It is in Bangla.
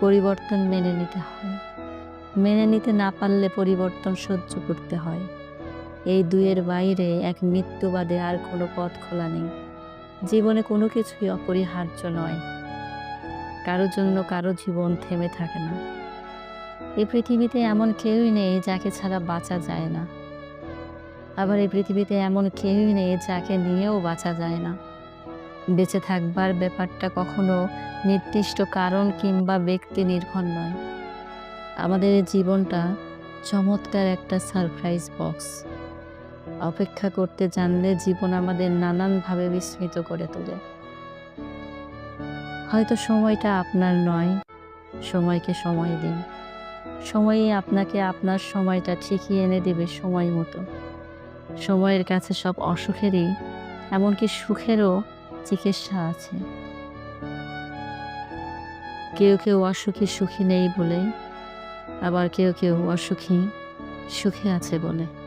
পরিবর্তন মেনে নিতে হয়। মেনে নিতে না পারলে পরিবর্তন সহ্য করতে হয়। এই দুয়ের বাইরে এক মৃত্যুবাদে আর কোনো পথ খোলা নেই। জীবনে কোনো কিছুই অপরিহার্য নয়। কারও জন্য কারও জীবন থেমে থাকে না। এই পৃথিবীতে এমন কেউই নেই যাকে ছাড়া বাঁচা যায় না। আবার এই পৃথিবীতে এমন কেউই নেই যাকে নিয়েও বাঁচা যায় না। বেঁচে থাকবার ব্যাপারটা কখনো নির্দিষ্ট কারণ কিংবা ব্যক্তি নির্ভর নয়। আমাদের এই জীবনটা চমৎকার একটা সারপ্রাইজ বক্স। অপেক্ষা করতে জানলে জীবন আমাদের নানানভাবে বিস্মিত করে তোলে। হয়তো সময়টা আপনার নয়, সময়কে সময় দিন। সময়ই আপনাকে আপনার সময়টা ঠিকই এনে দেবে সময় মতো। সময়ের কাছে সব অসুখেরই, এমনকি সুখেরও চিকিৎসা আছে। কেউ কেউ অসুখী সুখী নেই বলে, আবার কেউ কেউ অসুখী সুখে আছে বলে।